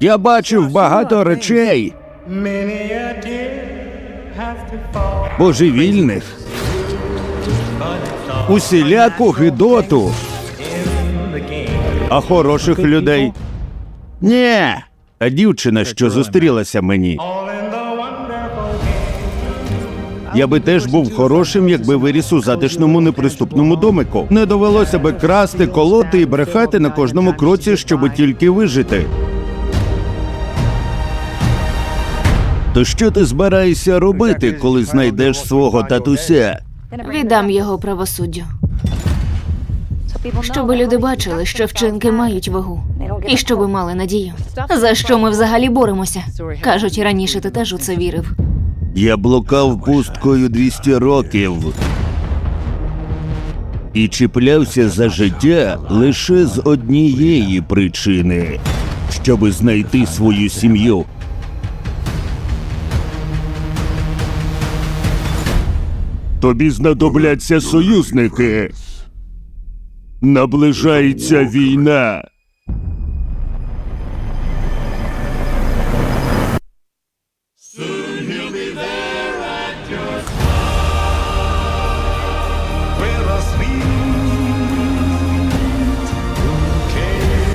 Я бачив багато речей божевільних, усіляку гидоту, а хороших людей. Ні, а дівчина, що зустрілася мені. Я би теж був хорошим, якби виріс у затишному неприступному домику. Не довелося би красти, колоти і брехати на кожному кроці, щоб тільки вижити. То що ти збираєшся робити, коли знайдеш свого татуся? Віддам його правосуддю. Щоби люди бачили, що вчинки мають вагу, і щоби мали надію. За що ми взагалі боремося? Кажуть, раніше ти теж у це вірив. Я блукав пусткою 200 років і чіплявся за життя лише з однієї причини, щоби знайти свою сім'ю. Тобі знадобляться союзники. Наближається війна.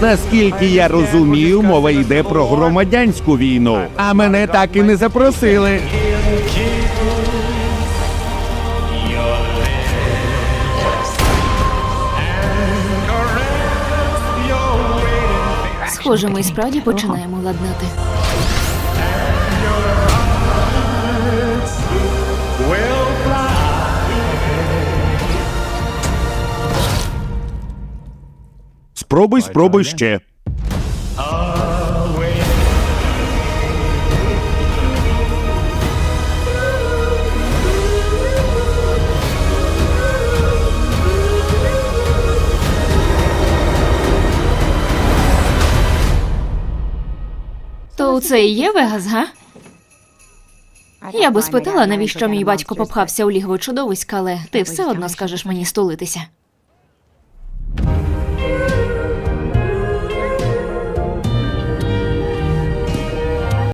Наскільки я розумію, мова йде про громадянську війну. А мене так і не запросили. Схоже, ми й справді починаємо ладнати. Спробуй, спробуй ще. То це і є Вегас, га? Я би спитала, навіщо мій батько попхався у лігво чудовиська, але ти все одно скажеш мені стулитися.